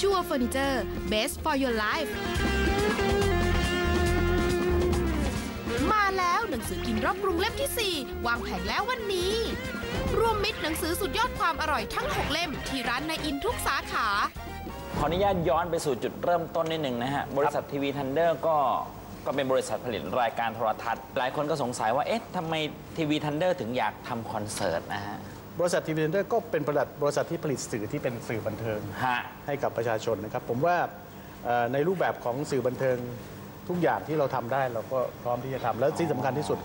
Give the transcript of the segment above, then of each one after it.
ชัวร์เฟอร์นิเจอร์ best for your life มาแล้วหนังสือกินรอบกรุงเล่มที่ 4 วางแผงแล้ววันนี้ รวมมิตรหนังสือสุดยอดความอร่อยทั้ง 6 เล่ม ที่ร้านในอินทุกสาขา ขออนุญาตย้อนไปสู่จุดเริ่มต้นนิดหนึ่งนะฮะ บริษัททีวีทันเดอร์ก็ ก็เป็นบริษัทผลิตรายการโทรทัศน์ หลายคนก็สงสัยว่า เอ๊ะทำไมทีวีทันเดอร์ถึงอยากทำคอนเสิร์ตนะฮะ บริษัททีวีเดนเดอร์ก็เป็นบริษัทบริษัทที่ผลิตสื่อที่เป็นสื่อบันเทิง ฮะ ให้กับประชาชนนะครับ ผมว่าเอ่อในรูปแบบของสื่อบันเทิงทุกอย่างที่เราทำได้เราก็พร้อมที่จะทำแล้วที่สำคัญที่สุด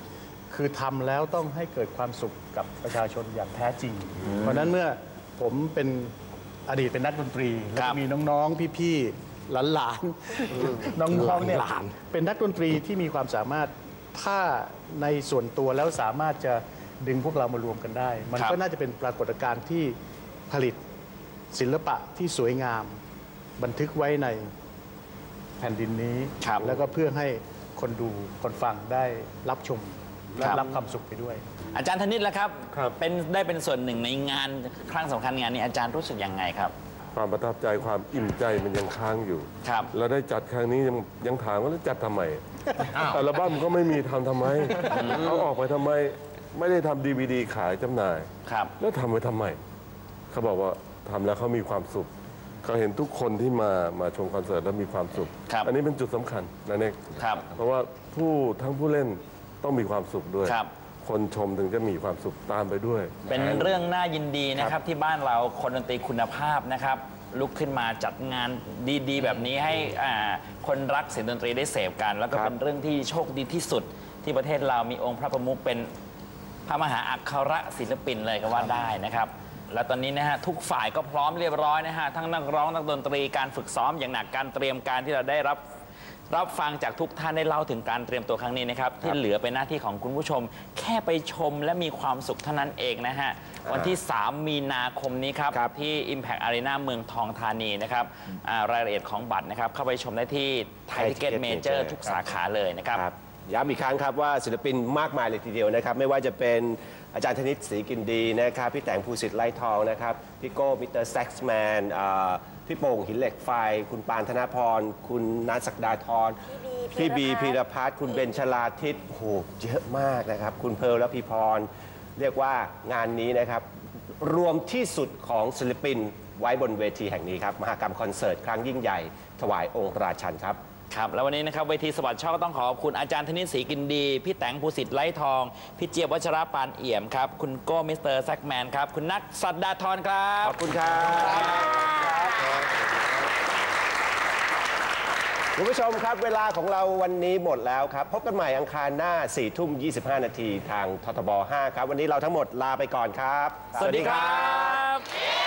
คือทำแล้วต้องให้เกิดความสุขกับประชาชนอย่างแท้จริง เพราะฉะนั้นเมื่อผมเป็นอดีตเป็นนักดนตรี แล้วครัก็บมีน้องๆพี่ๆ หลานๆน้องๆเนี่ยเป็นนักดนตรีที่มีความสามารถถ้าในส่วนตัวแล้วสามารถจะดึงพวกเรามารวมกันได้ มันครับก็น่าจะเป็นปรากฏการณ์ที่ผลิตศิลปะที่สวยงาม บันทึกไว้ในแผ่นดินนี้ครับแล้วก็เพื่อให้คนดูคนฟังได้รับชมและครับรับความสุขไปด้วย อาจารย์ธนิตแล้วครับครับเป็นได้เป็นส่วนหนึ่งในงานครั้งสำคัญงานนี้อาจารย์รู้สึกยังไงครับ ความประทับใจความอิ่มใจมันยังค้างอยู่ครับเราได้จัดครั้งนี้ยังยังถามว่าแล้วจัดทำไมอัลบั้มก็ไม่มีทำทำไมเอาออกไปทำไม ไม่ได้ทำดีวดีขายจำหน่ายครับ แล้วทำไปทำไมเขาบอกว่าทำแล้วเขามีความสุขเขาเห็นทุกคนที่มามาชมคอนเสิร์ตแล้วมีความสุขครับอันนี้เป็นจุดสำคัญนะเน็กครับเพราะว่าผู้ทั้งผู้เล่นต้องมีความสุขด้วย ครับคนชมถึงจะมีความสุขตามไปด้วย เป็นเรื่องน่ายินดีนะครับที่บ้านเราคนดนตรีคุณภาพนะครับลุกขึ้นมาจัดงานดีๆ แบบนี้ให้อ่าคนรักเสียงดนตรีได้เสพกัน แล้วก็ครับเป็นเรื่องที่โชคดีที่สุดที่ประเทศเรามีองค์พระประมุขเป็นพระมหาอัครศิลปินเลยก็ว่าได้นะครับ และตอนนี้นะฮะทุกฝ่ายก็พร้อมเรียบร้อยนะฮะทั้งนักร้องนักดนตรีการฝึกซ้อมอย่างหนักการเตรียมการที่เราได้รับ รับฟังจากทุกท่านได้เล่าถึงการเตรียมตัวครั้งนี้นะครับ ที่เหลือเป็นหน้าที่ของคุณผู้ชม แค่ไปชมและมีความสุขเท่านั้นเองนะฮะ วันที่ 3 มีนาคมนี้ครับ ที่ Impact Arena เมืองทองธานีนะครับอ่ารายละเอียดของบัตรนะครับ เข้าไปชมได้ที่ Thai Ticket Ticket Major Major ทุกสาขาเลยนะครับครับย้ำอีกครั้งครับว่าศิลปินมากมายเลยทีเดียวนะครับ ไม่ว่าจะเป็นอาจารย์ธนิตศรีกินดีนะครับ พี่แต่งภูสิทธิ์ไล่ทองนะครับ พี่โก้มิสเตอร์แซ็กซ์แมนอ่า พี่โป่งหินเหล็กไฟ คุณปานธนพร คุณนัทศักดาธรพี่บีพีรพัฒน์คุณเบนชลาทิศโอ้โหเยอะมากนะครับ คุณเพร์ลและพี่พร เรียกว่างานนี้นะครับ รวมที่สุดของศิลปินไว้บนเวทีแห่งนี้ครับ มหากรรมคอนเสิร์ตครั้งยิ่งใหญ่ ถวายองค์ราชันครับ ครับแล้ววันนี้นะครับเวทีสวัสดิ์ช่อก็ต้องขอขอบคุณอาจารย์ธนิตศรีกินดี พี่แตงภูสิทธิ์ไล่ทอง พี่เจี๊ยบวัชรปานเอี่ยมครับ คุณโก้มิสเตอร์แซกแมนครับ คุณนัทสัตดาธรครับ ขอบคุณครับคุณผู้ชมครับ เวลาของเราวันนี้หมดแล้วครับ พบกันใหม่อังคารหน้า4ทุ่ม 25 นาทีทางททบ 5 ครับ วันนี้เราทั้งหมดลาไปก่อนครับ สวัสดีครับ